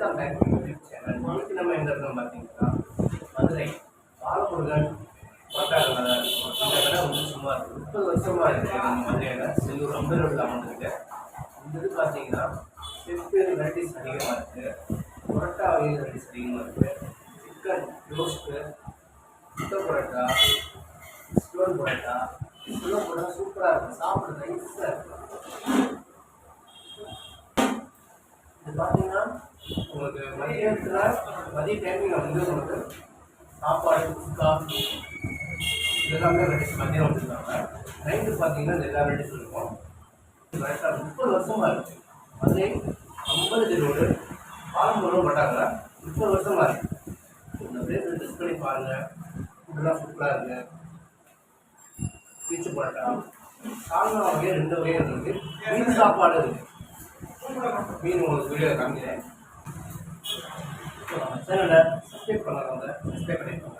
Geetha back channel இன்னைக்கு நம்ம எங்கே இருக்கோம் பார்த்தீங்கன்னா மதுரை பாலமுருகன் கோட்டாக்கடை இந்த கடை வந்து சுமார் முப்பது வருஷமாக இருக்குது நம்ம மதுரையில் செல்லூர் அம்பலூர்ல அமர்ந்துருக்கு இந்த இது பார்த்தீங்கன்னா செப்பு வெரைட்டிஸ் அதிகமாக இருக்குது புரோட்டா வகை வெரைட்டிஸ் அதிகமாக இருக்குது சிக்கன் ரோஸ்ட்டு முட்டை புரோட்டா ஸ்டோன் புரோட்டா இதெல்லாம் கூட சூப்பராக இருக்கும். சாப்பிட்றது ஈஸியாக இருக்கும். இது பார்த்தீங்கன்னா உங்களுக்கு மதியத்தில் மதிய டைமில் வந்து உங்களுக்கு சாப்பாடு காஃபி இதெல்லாமே எல்லாமே ரெடிஸ் மதியம் வந்துருக்காங்க நைட்டு பார்த்தீங்கன்னா இது எல்லா ரெடிஸ் இருக்கும் கரெக்டாக முப்பது வருஷமாக இருக்குது மதுரை ஐம்பது ரோடு பாரம்பரியம் பட்டாங்க முப்பது வருஷமாக இருக்குது இந்த பிளேஸ் டெஸ்ட் பண்ணி பாருங்கள் ஃபுட்டெல்லாம் சூப்பராக இருக்குது பீச்சு பரோட்டா. சால்னா வகையாக ரெண்டு வகையாக இருக்குது மீன் சாப்பாடு இருக்குது மீன் உங்களுக்கு வீடியோ காமிக்கிறேன். சேனலை சப்ஸ்கிரைப் பண்ணாதவங்க சப்ஸ்கிரைப் பண்ணிக்கோங்க.